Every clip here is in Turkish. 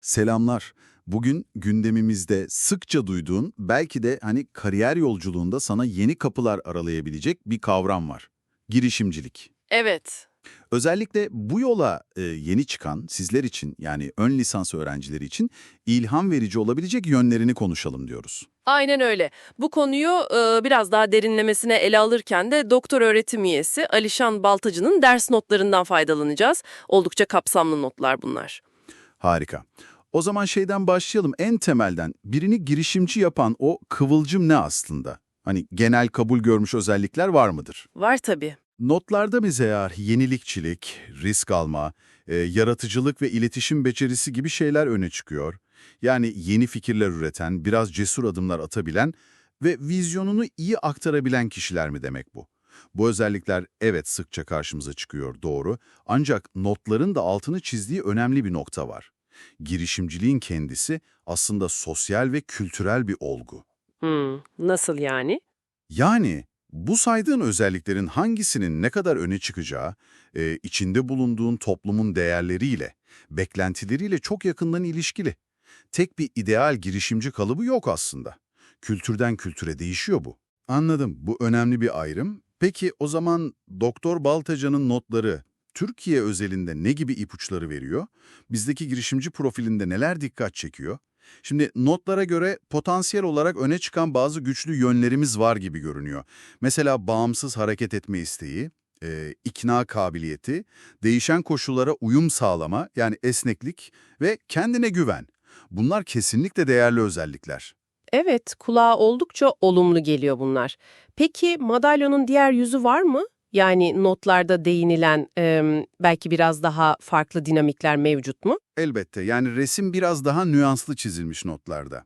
Selamlar. Bugün gündemimizde sıkça duyduğun, belki de hani kariyer yolculuğunda sana yeni kapılar aralayabilecek bir kavram var. Girişimcilik. Evet. Özellikle bu yola e, yeni çıkan sizler için yani ön lisans öğrencileri için ilham verici olabilecek yönlerini konuşalım diyoruz. Aynen öyle. Bu konuyu e, biraz daha derinlemesine ele alırken de doktor öğretim üyesi Alişan Baltacı'nın ders notlarından faydalanacağız. Oldukça kapsamlı notlar bunlar. Harika. O zaman şeyden başlayalım. En temelden birini girişimci yapan o kıvılcım ne aslında? Hani genel kabul görmüş özellikler var mıdır? Var tabii. Notlarda bize eğer yenilikçilik, risk alma, e, yaratıcılık ve iletişim becerisi gibi şeyler öne çıkıyor. Yani yeni fikirler üreten, biraz cesur adımlar atabilen ve vizyonunu iyi aktarabilen kişiler mi demek bu? Bu özellikler evet sıkça karşımıza çıkıyor doğru ancak notların da altını çizdiği önemli bir nokta var. Girişimciliğin kendisi aslında sosyal ve kültürel bir olgu. Hmm, nasıl yani? Yani bu saydığın özelliklerin hangisinin ne kadar öne çıkacağı, e, içinde bulunduğun toplumun değerleriyle, beklentileriyle çok yakından ilişkili. Tek bir ideal girişimci kalıbı yok aslında. Kültürden kültüre değişiyor bu. Anladım, bu önemli bir ayrım. Peki o zaman Doktor Baltaca'nın notları Türkiye özelinde ne gibi ipuçları veriyor? Bizdeki girişimci profilinde neler dikkat çekiyor? Şimdi notlara göre potansiyel olarak öne çıkan bazı güçlü yönlerimiz var gibi görünüyor. Mesela bağımsız hareket etme isteği, e, ikna kabiliyeti, değişen koşullara uyum sağlama yani esneklik ve kendine güven. Bunlar kesinlikle değerli özellikler. Evet, kulağa oldukça olumlu geliyor bunlar. Peki madalyonun diğer yüzü var mı? Yani notlarda değinilen em, belki biraz daha farklı dinamikler mevcut mu? Elbette yani resim biraz daha nüanslı çizilmiş notlarda.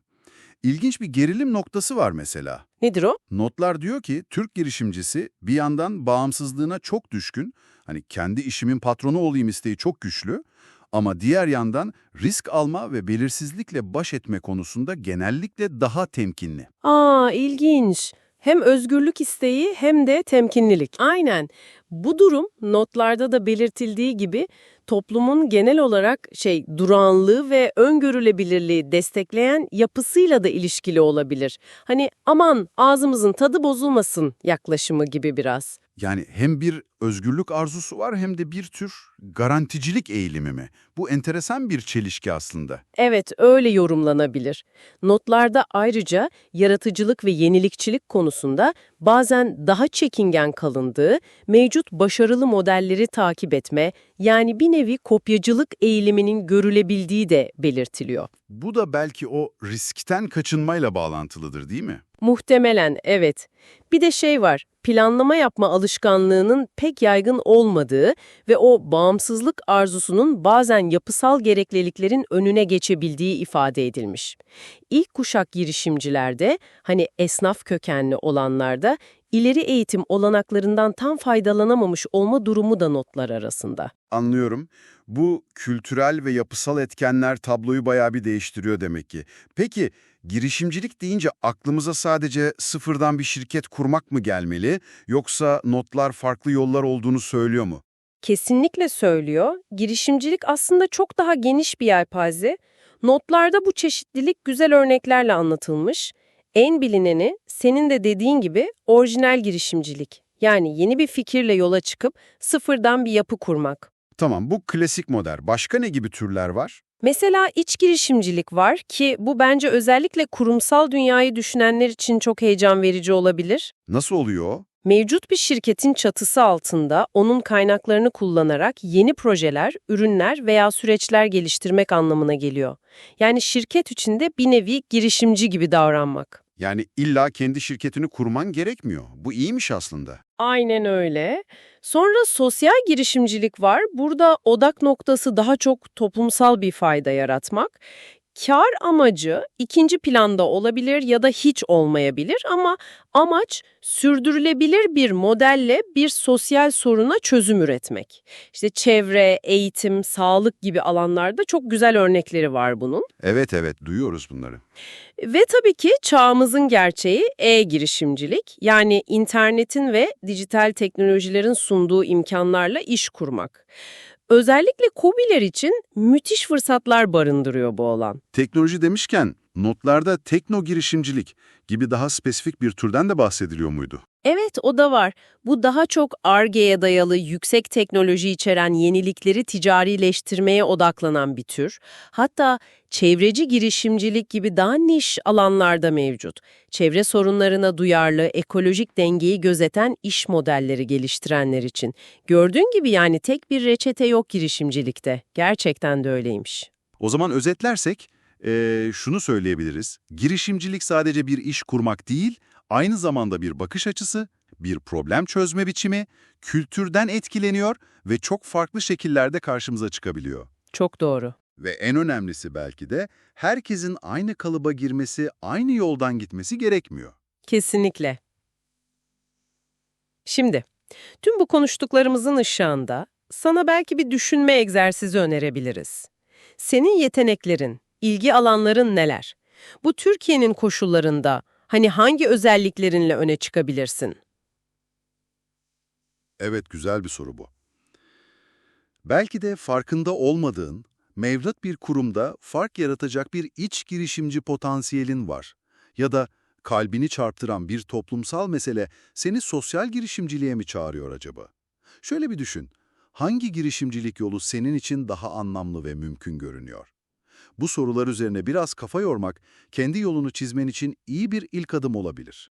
İlginç bir gerilim noktası var mesela. Nedir o? Notlar diyor ki Türk girişimcisi bir yandan bağımsızlığına çok düşkün, hani kendi işimin patronu olayım isteği çok güçlü ama diğer yandan risk alma ve belirsizlikle baş etme konusunda genellikle daha temkinli. Aa, ilginç. Hem özgürlük isteği hem de temkinlilik. Aynen. Bu durum notlarda da belirtildiği gibi toplumun genel olarak şey durağanlığı ve öngörülebilirliği destekleyen yapısıyla da ilişkili olabilir. Hani aman ağzımızın tadı bozulmasın yaklaşımı gibi biraz. Yani hem bir özgürlük arzusu var hem de bir tür garanticilik eğilimi mi? Bu enteresan bir çelişki aslında. Evet, öyle yorumlanabilir. Notlarda ayrıca yaratıcılık ve yenilikçilik konusunda bazen daha çekingen kalındığı, mevcut başarılı modelleri takip etme, yani bir nevi kopyacılık eğiliminin görülebildiği de belirtiliyor. Bu da belki o riskten kaçınmayla bağlantılıdır değil mi? Muhtemelen evet. Bir de şey var, planlama yapma alışkanlığının pek yaygın olmadığı ve o bağımsızlık arzusunun bazen yapısal gerekliliklerin önüne geçebildiği ifade edilmiş. İlk kuşak girişimcilerde, hani esnaf kökenli olanlarda, ileri eğitim olanaklarından tam faydalanamamış olma durumu da notlar arasında. Anlıyorum. Bu kültürel ve yapısal etkenler tabloyu bayağı bir değiştiriyor demek ki. Peki girişimcilik deyince aklımıza sadece sıfırdan bir şirket kurmak mı gelmeli yoksa notlar farklı yollar olduğunu söylüyor mu? Kesinlikle söylüyor. Girişimcilik aslında çok daha geniş bir yelpaze. Notlarda bu çeşitlilik güzel örneklerle anlatılmış. En bilineni senin de dediğin gibi orijinal girişimcilik. Yani yeni bir fikirle yola çıkıp sıfırdan bir yapı kurmak. Tamam bu klasik model. Başka ne gibi türler var? Mesela iç girişimcilik var ki bu bence özellikle kurumsal dünyayı düşünenler için çok heyecan verici olabilir. Nasıl oluyor? Mevcut bir şirketin çatısı altında onun kaynaklarını kullanarak yeni projeler, ürünler veya süreçler geliştirmek anlamına geliyor. Yani şirket içinde bir nevi girişimci gibi davranmak. Yani illa kendi şirketini kurman gerekmiyor. Bu iyiymiş aslında. Aynen öyle. Sonra sosyal girişimcilik var. Burada odak noktası daha çok toplumsal bir fayda yaratmak. Kar amacı ikinci planda olabilir ya da hiç olmayabilir ama amaç sürdürülebilir bir modelle bir sosyal soruna çözüm üretmek. İşte çevre, eğitim, sağlık gibi alanlarda çok güzel örnekleri var bunun. Evet evet duyuyoruz bunları. Ve tabii ki çağımızın gerçeği e-girişimcilik yani internetin ve dijital teknolojilerin sunduğu imkanlarla iş kurmak. Özellikle KOBİ'ler için müthiş fırsatlar barındırıyor bu alan. Teknoloji demişken notlarda tekno girişimcilik gibi daha spesifik bir türden de bahsediliyor muydu? Evet o da var. Bu daha çok ARGE'ye dayalı yüksek teknoloji içeren yenilikleri ticarileştirmeye odaklanan bir tür. Hatta çevreci girişimcilik gibi daha niş alanlarda mevcut. Çevre sorunlarına duyarlı, ekolojik dengeyi gözeten iş modelleri geliştirenler için. Gördüğün gibi yani tek bir reçete yok girişimcilikte. Gerçekten de öyleymiş. O zaman özetlersek eee, şunu söyleyebiliriz. Girişimcilik sadece bir iş kurmak değil, aynı zamanda bir bakış açısı, bir problem çözme biçimi, kültürden etkileniyor ve çok farklı şekillerde karşımıza çıkabiliyor. Çok doğru. Ve en önemlisi belki de herkesin aynı kalıba girmesi, aynı yoldan gitmesi gerekmiyor. Kesinlikle. Şimdi, tüm bu konuştuklarımızın ışığında sana belki bir düşünme egzersizi önerebiliriz. Senin yeteneklerin, ilgi alanların neler? Bu Türkiye'nin koşullarında hani hangi özelliklerinle öne çıkabilirsin? Evet, güzel bir soru bu. Belki de farkında olmadığın, mevcut bir kurumda fark yaratacak bir iç girişimci potansiyelin var. Ya da kalbini çarptıran bir toplumsal mesele seni sosyal girişimciliğe mi çağırıyor acaba? Şöyle bir düşün, hangi girişimcilik yolu senin için daha anlamlı ve mümkün görünüyor? Bu sorular üzerine biraz kafa yormak, kendi yolunu çizmen için iyi bir ilk adım olabilir.